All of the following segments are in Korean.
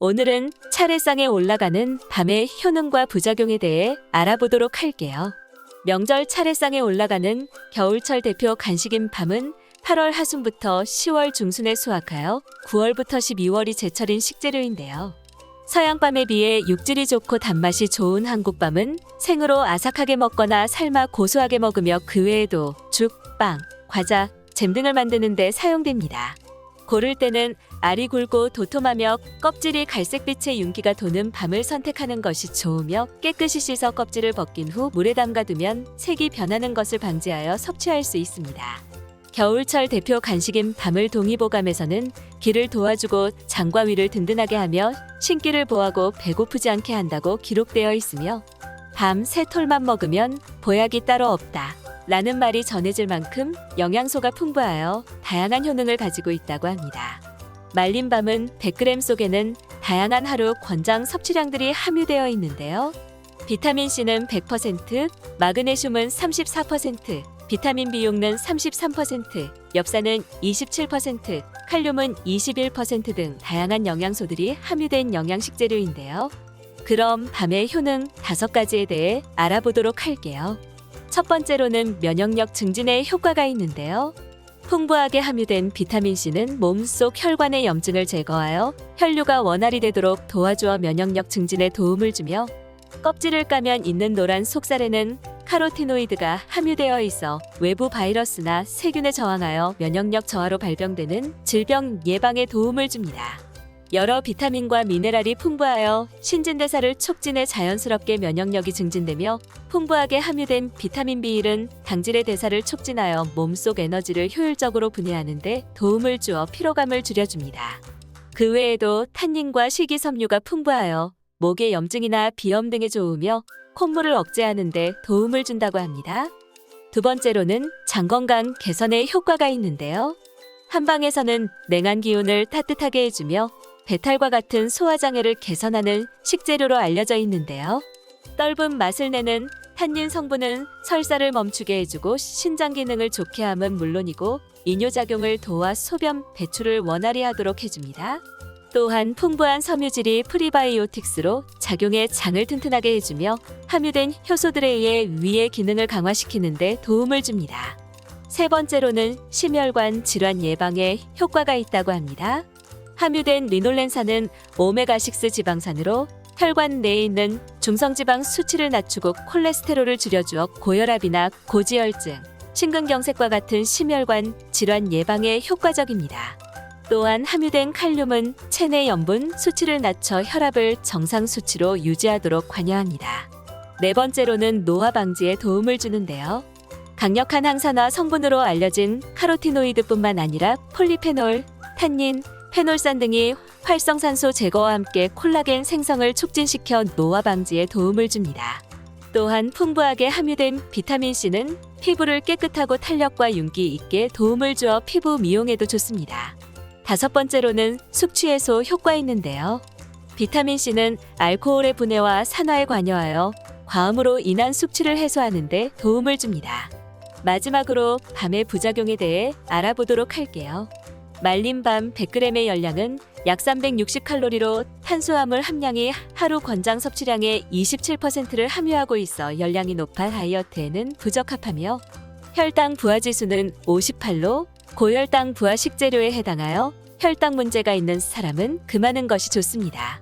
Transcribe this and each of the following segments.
오늘은 차례상에 올라가는 밤의 효능과 부작용에 대해 알아보도록 할게요. 명절 차례상에 올라가는 겨울철 대표 간식인 밤은 8월 하순부터 10월 중순에 수확하여 9월부터 12월이 제철인 식재료인데요. 서양밤에 비해 육질이 좋고 단맛이 좋은 한국밤은 생으로 아삭하게 먹거나 삶아 고소하게 먹으며 그 외에도 죽, 빵, 과자, 잼 등을 만드는 데 사용됩니다. 고를 때는 알이 굵고 도톰하며 껍질이 갈색빛의 윤기가 도는 밤을 선택하는 것이 좋으며 깨끗이 씻어 껍질을 벗긴 후 물에 담가두면 색이 변하는 것을 방지하여 섭취할 수 있습니다. 겨울철 대표 간식인 밤을 동의보감에서는 기를 도와주고 장과 위를 든든하게 하며 신기를 보하고 배고프지 않게 한다고 기록되어 있으며 밤세 톨만 먹으면 보약이 따로 없다. 라는 말이 전해질 만큼 영양소가 풍부하여 다양한 효능을 가지고 있다고 합니다. 말린 밤은 100g 속에는 다양한 하루 권장 섭취량들이 함유되어 있는데요. 비타민 C는 100%, 마그네슘은 34%, 비타민 B6는 33%, 엽산은 27%, 칼륨은 21%등 다양한 영양소들이 함유된 영양식 재료인데요. 그럼 밤의 효능 다섯 가지에 대해 알아보도록 할게요. 첫 번째로는 면역력 증진에 효과가 있는데요. 풍부하게 함유된 비타민 C는 몸속 혈관의 염증을 제거하여 혈류가 원활히 되도록 도와주어 면역력 증진에 도움을 주며 껍질을 까면 있는 노란 속살에는 카로티노이드가 함유되어 있어 외부 바이러스나 세균에 저항하여 면역력 저하로 발병되는 질병 예방에 도움을 줍니다. 여러 비타민과 미네랄이 풍부하여 신진대사를 촉진해 자연스럽게 면역력이 증진되며 풍부하게 함유된 비타민 B1은 당질의 대사를 촉진하여 몸속 에너지를 효율적으로 분해하는 데 도움을 주어 피로감을 줄여줍니다. 그 외에도 탄닌과 식이섬유가 풍부하여 목의 염증이나 비염 등에 좋으며 콧물을 억제하는 데 도움을 준다고 합니다. 두 번째로는 장 건강 개선에 효과가 있는데요. 한방에서는 냉한 기운을 따뜻하게 해주며 배탈과 같은 소화장애를 개선하는 식재료로 알려져 있는데요. 떫은 맛을 내는 탄닌 성분은 설사를 멈추게 해주고 신장 기능을 좋게 함은 물론이고 이뇨작용을 도와 소변 배출을 원활히 하도록 해줍니다. 또한 풍부한 섬유질이 프리바이오틱스로 작용해 장을 튼튼하게 해주며 함유된 효소들에 의해 위의 기능을 강화시키는 데 도움을 줍니다. 세 번째로는 심혈관 질환 예방에 효과가 있다고 합니다. 함유된 리놀렌산은 오메가6 지방산으로 혈관 내에 있는 중성지방 수치를 낮추고 콜레스테롤을 줄여주어 고혈압이나 고지혈증, 심근경색과 같은 심혈관 질환 예방에 효과적입니다. 또한 함유된 칼륨은 체내 염분 수치를 낮춰 혈압을 정상 수치로 유지하도록 관여합니다. 네 번째로는 노화 방지에 도움을 주는데요. 강력한 항산화 성분으로 알려진 카로티노이드뿐만 아니라 폴리페놀, 탄닌, 페놀산 등이 활성산소 제거와 함께 콜라겐 생성을 촉진시켜 노화 방지에 도움을 줍니다. 또한 풍부하게 함유된 비타민 C는 피부를 깨끗하고 탄력과 윤기 있게 도움을 주어 피부 미용에도 좋습니다. 다섯 번째로는 숙취 해소 효과 있는데요. 비타민 C는 알코올의 분해와 산화에 관여하여 과음으로 인한 숙취를 해소하는 데 도움을 줍니다. 마지막으로 밤의 부작용에 대해 알아보도록 할게요. 말린 밤 100g의 열량은 약 360칼로리로 탄수화물 함량이 하루 권장 섭취량의 27%를 함유하고 있어 열량이 높아 다이어트에는 부적합하며 혈당 부하 지수는 58로 고혈당 부하 식재료에 해당하여 혈당 문제가 있는 사람은 금하는 것이 좋습니다.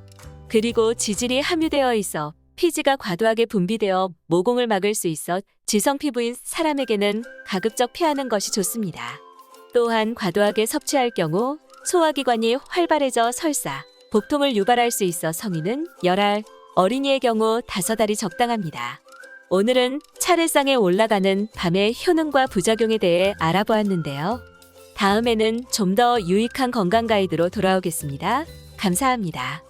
그리고 지질이 함유되어 있어 피지가 과도하게 분비되어 모공을 막을 수 있어 지성 피부인 사람에게는 가급적 피하는 것이 좋습니다. 또한 과도하게 섭취할 경우 소화기관이 활발해져 설사, 복통을 유발할 수 있어 성인은 열알, 어린이의 경우 다섯 알이 적당합니다. 오늘은 차례상에 올라가는 밤의 효능과 부작용에 대해 알아보았는데요. 다음에는 좀 더 유익한 건강 가이드로 돌아오겠습니다. 감사합니다.